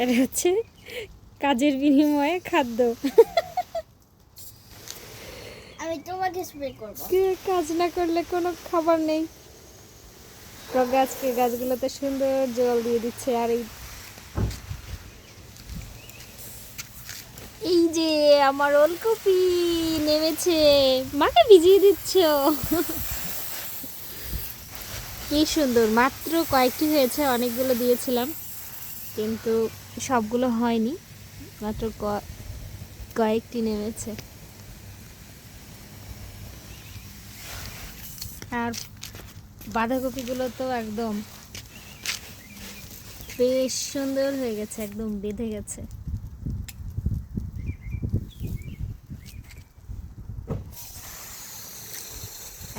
এটা হচ্ছে কাজের বিনিময়ে খাদ্য। আমি তোমাকে স্প্রে করব। কে কাজ না করলে কোনো খাবার নেই। গাছকে গাছগুলোতে সুন্দর জল দিয়ে দিচ্ছে আর এই এই যে আমার ওলকপি নেমেছে। মাকে ভিজিয়ে দিচ্ছ। কি সুন্দর মাত্র কয়েকটি হয়েছে অনেকগুলো দিয়েছিলাম। কিন্তু সবগুলো হয়নি, মাত্র কয়েকটি নেমেছে। আর বাঁধাকপিগুলো তো একদম বেশ সুন্দর হয়ে গেছে, একদম বেঁধে গেছে।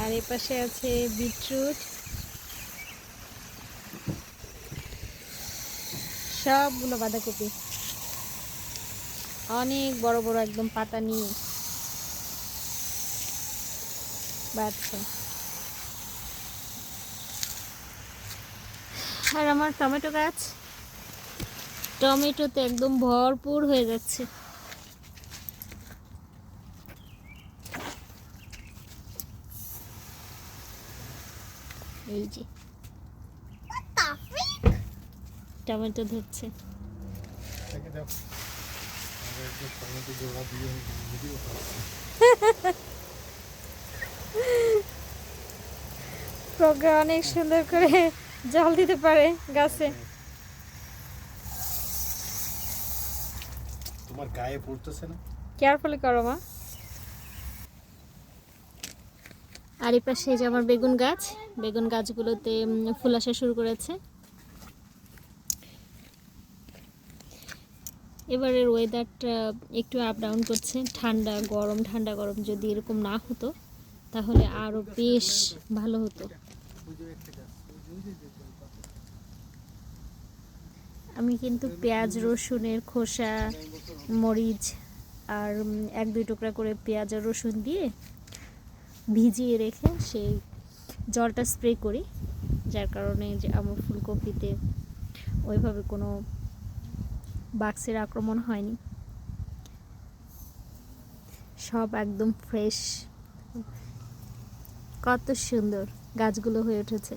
আর এ পাশে আছে বিটরুট। সবগুলো বাঁধাকপি। অনেক বড় বড় একদম পাতা নিয়ে। বাড়ছে। আর আমার টমেটো গাছ? টমেটোতে একদম ভরপুর হয়ে যাচ্ছে। এই যে। টমেটো ধরছে। প্রজ্ঞা অনেক সুন্দর করে জল দিতে পারে গাছে। তোমার গায়ে পড়তেছে না? কেয়ারফুলি করো মা। আর এই পাশে যে আমার বেগুন গাছ। বেগুন গাছগুলোতে ফুল আসা শুরু করেছে। এবারের ওয়েদারটা একটু আপ ডাউন করছে। ঠান্ডা, গরম ঠান্ডা, গরম যদি এরকম না হতো, তাহলে আরও বেশ ভালো হতো। আমি কিন্তু পেঁয়াজ, রসুনের খোসা, মরিচ আর এক, দুই টুকরা করে পেঁয়াজ আর রসুন দিয়ে ভিজিয়ে রেখে সেই জলটা স্প্রে করি। যার কারণে যে আমার ফুলকপিতে ওইভাবে কোনো বাক্সের আক্রমণ হয়নি। সব একদম ফ্রেশ কত সুন্দর গাছগুলো হয়ে উঠেছে।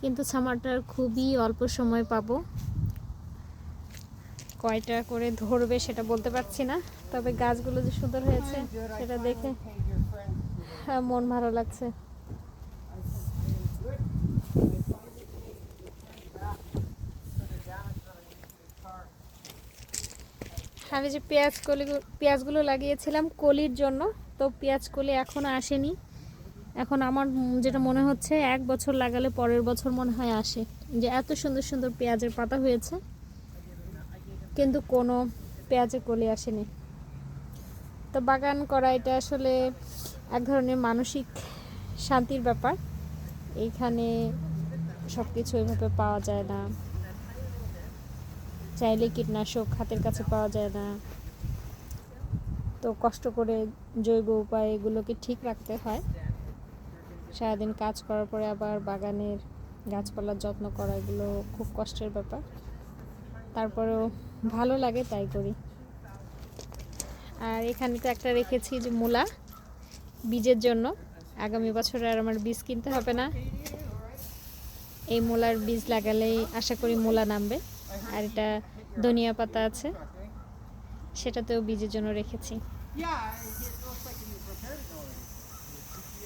কিন্তু সামারটার খুবই অল্প সময় পাবো। কয়টা করে ধরবে সেটা বলতে পারছি না, তবে গাছগুলো যে সুন্দর হয়েছে, সেটা দেখে হ্যাঁ মন ভালো লাগছে। আমি যে পেঁয়াজ কলি, পেঁয়াজগুলো লাগিয়েছিলাম কলির জন্য, তো পেঁয়াজ কলি এখনও আসেনি। এখন আমার যেটা মনে হচ্ছে, এক বছর লাগালে পরের বছর মনে হয় আসে। যে এত সুন্দর সুন্দর পেঁয়াজের পাতা হয়েছে, কিন্তু কোনো পেঁয়াজের কলি আসেনি। তো বাগান করা এটা আসলে এক ধরনের মানসিক শান্তির ব্যাপার। এইখানে সব কিছু ওইভাবে পাওয়া যায় না। চাইলে কীটনাশক হাতের কাছে পাওয়া যায় না। তো কষ্ট করে জৈব উপায়ে এগুলোকে ঠিক রাখতে হয়। সারাদিন কাজ করার পরে আবার বাগানের গাছপালার যত্ন করা এগুলো খুব কষ্টের ব্যাপার। তারপরেও ভালো লাগে তাই করি। আর এখানে তো একটা রেখেছি যে মূলা বীজের জন্য। আগামী বছর আর আমার বীজ কিনতে হবে না। এই মূলার বীজ লাগালেই আশা করি মূলা নামবে। আর এটা ধনিয়া পাতা আছে। সেটাতেও বীজের জন্য রেখেছি।